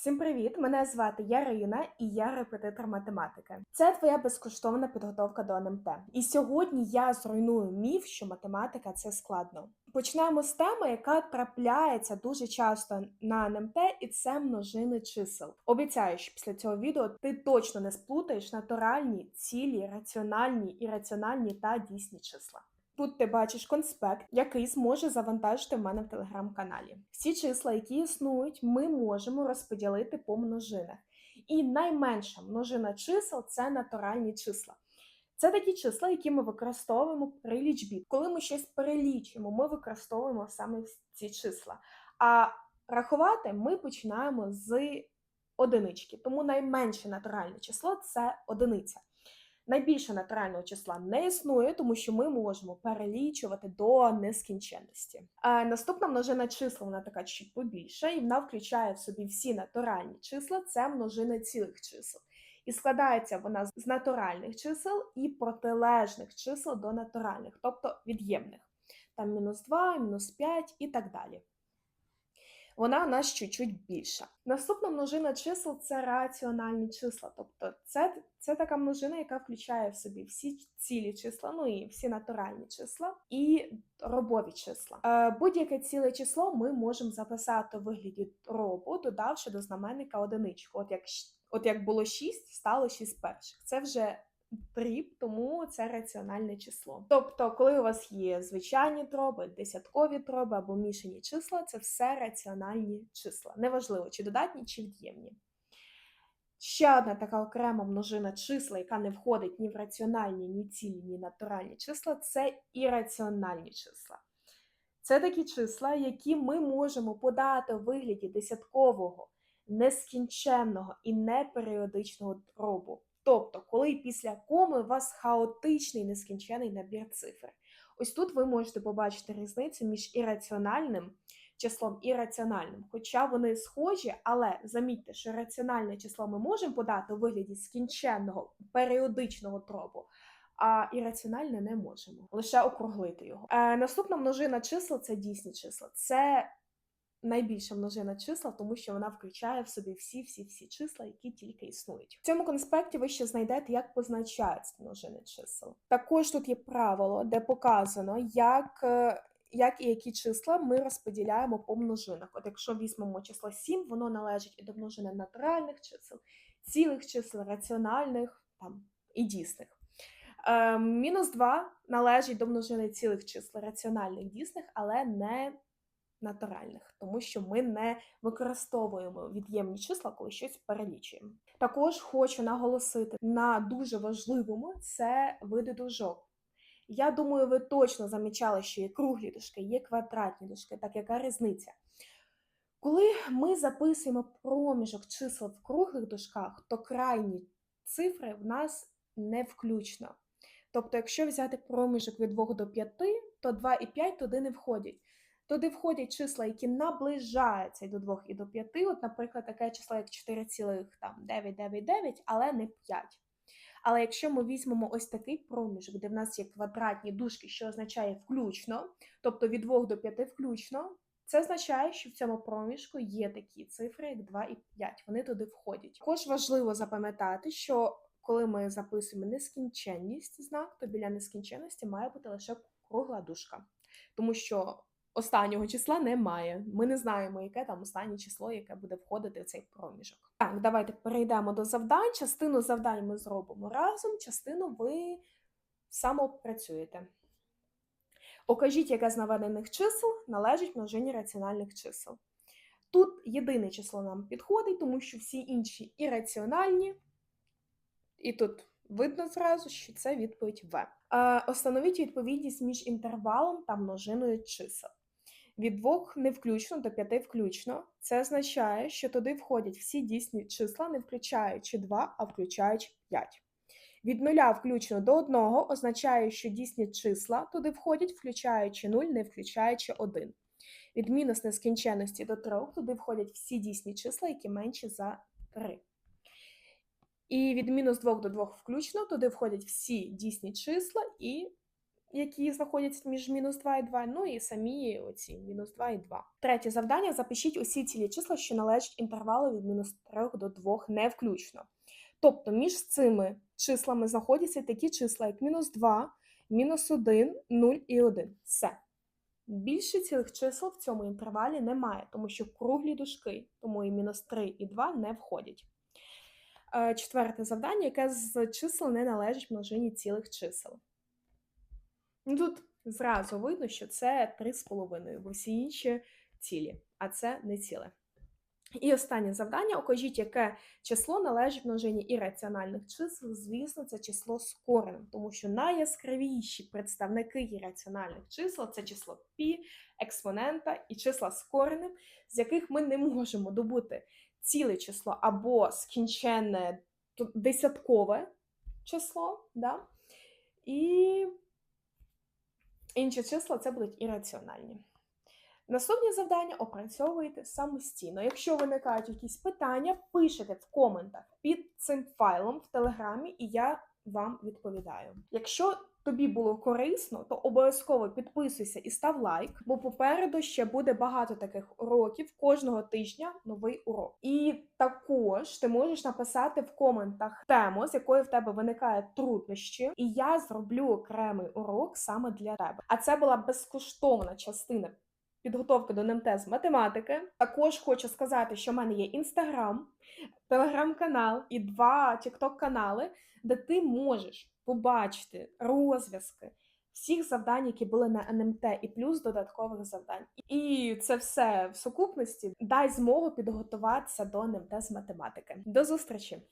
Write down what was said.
Всім привіт! Мене звати Ярина і я репетитор математики. Це твоя безкоштовна підготовка до НМТ. І сьогодні я зруйную міф, що математика це складно. Почнемо з теми, яка трапляється дуже часто на НМТ, і це множини чисел. Обіцяю, що після цього відео ти точно не сплутаєш натуральні, цілі, раціональні, ірраціональні та дійсні числа. Тут ти бачиш конспект, який зможе завантажити в мене в телеграм-каналі. Всі числа, які існують, ми можемо розподілити по множинах. І найменша множина чисел це натуральні числа. Це такі числа, які ми використовуємо при лічбі. Коли ми щось перелічуємо, ми використовуємо саме ці числа. А рахувати ми починаємо з одинички. Тому найменше натуральне число це одиниця. Найбільше натурального числа не існує, тому що ми можемо перелічувати до нескінченності. А наступна множина числа вона така чуть побільша, і вона включає в собі всі натуральні числа, це множина цілих чисел. І складається вона з натуральних чисел і протилежних чисел до натуральних, тобто від'ємних. Там мінус 2, мінус 5 і так далі вона у нас чуть-чуть більша. Наступна множина чисел це раціональні числа. Тобто це це така множина, яка включає в собі всі цілі числа, ну і всі натуральні числа і робові числа. Е, Будь-яке ціле число ми можемо записати у вигляді робу, додавши до знаменника одиничку. От як От як було 6, стало 6 перших. Це вже дріб, тому це раціональне число. Тобто, коли у вас є звичайні дроби, десяткові дроби або мішані числа, це все раціональні числа. Неважливо, чи додатні, чи від'ємні. Ще одна така окрема множина числа, яка не входить ні в раціональні, ні цілі, ні натуральні числа, це ірраціональні числа. Це такі числа, які ми можемо подати у вигляді десяткового, нескінченного і неперіодичного дробу. Тобто, коли після коми у вас хаотичний нескінчений набір цифр. Ось тут ви можете побачити різницю між ірраціональним числом і раціональним. Хоча вони схожі, але замітьте, що раціональне число ми можемо подати у вигляді скінченного періодичного дробу, а ірраціональне не можемо. Лише округлити його. Е, Наступна множина чисел це дійсні числа. Це найбільша множина числа, тому що вона включає в собі всі-всі-всі числа, які тільки існують. В цьому конспекті ви ще знайдете, як позначаються множини чисел. Також тут є правило, де показано, як. Е, як і які числа ми розподіляємо по множинах. От якщо візьмемо число 7, воно належить і до множини натуральних чисел, цілих чисел, раціональних там, і дійсних. Е, Мінус 2 належить до множини цілих чисел, раціональних дійсних, але не натуральних, тому що ми не використовуємо від'ємні числа, коли щось перелічуємо. Також хочу наголосити на дуже важливому це види дужок. Я думаю, ви точно замічали, що є круглі дужки, є квадратні дужки, так яка різниця? Коли ми записуємо проміжок чисел в круглих дужках, то крайні цифри в нас не включно. Тобто, якщо взяти проміжок від 2 до 5, то 2 і 5 туди не входять. Туди входять числа, які наближаються до 2 і до 5. От, наприклад, таке число, як 4,999, але не 5. Але якщо ми візьмемо ось такий проміжок, де в нас є квадратні дужки, що означає включно, тобто від 2 до 5 включно, це означає, що в цьому проміжку є такі цифри, як 2 і 5. Вони туди входять. Також важливо запам'ятати, що коли ми записуємо нескінченність знак, то біля нескінченності має бути лише кругла дужка. Тому що останнього числа немає. Ми не знаємо, яке там останнє число, яке буде входити в цей проміжок. Так, давайте перейдемо до завдань. Частину завдань ми зробимо разом, частину ви самопрацюєте. Окажіть, яке з наведених чисел належить множині раціональних чисел. Тут єдине число нам підходить, тому що всі інші ірраціональні. І тут видно зразу, що це відповідь В. Е, Остановіть відповідність між інтервалом та множиною чисел. Від 2 не включно до 5 включно. Це означає, що туди входять всі дійсні числа, не включаючи 2, а включаючи 5. Від 0 включно до 1 означає, що дійсні числа туди входять, включаючи 0, не включаючи 1. Від мінус нескінченності до 3 туди входять всі дійсні числа, які менші за 3. І від мінус 2 до 2 включно туди входять всі дійсні числа і які знаходяться між мінус 2 і 2, ну і самі оці мінус 2 і 2. Третє завдання: запишіть усі цілі числа, що належать інтервалу від мінус 3 до 2 не включно. Тобто між цими числами знаходяться такі числа, як мінус 2, мінус 1, 0 і 1. Все. Більше цілих чисел в цьому інтервалі немає, тому що круглі дужки, тому і мінус 3 і 2 не входять. Е, Четверте завдання, яке з чисел не належить множині цілих чисел. Ну, Тут зразу видно, що це 3,5, бо всі інші цілі, а це не ціле. І останнє завдання: окажіть, яке число належить множині ірраціональних чисел. Звісно, це число з коренем, тому що найяскравіші представники ірраціональних чисел це число пі, експонента і числа з коренем, з яких ми не можемо добути ціле число або скінченне десяткове число, да? і інші числа це будуть ірраціональні. Наступні завдання опрацьовуєте самостійно. Якщо виникають якісь питання, пишете в коментах під цим файлом в Телеграмі, і я вам відповідаю. Якщо тобі було корисно, то обов'язково підписуйся і став лайк, бо попереду ще буде багато таких уроків. Кожного тижня новий урок. І також ти можеш написати в коментах тему, з якої в тебе виникає труднощі, і я зроблю окремий урок саме для тебе. А це була безкоштовна частина підготовки до НМТ з математики. Також хочу сказати, що в мене є інстаграм, телеграм-канал і два тікток-канали, де ти можеш побачити розв'язки всіх завдань, які були на НМТ, і плюс додаткових завдань. І це все в сукупності дай змогу підготуватися до НМТ з математики. До зустрічі!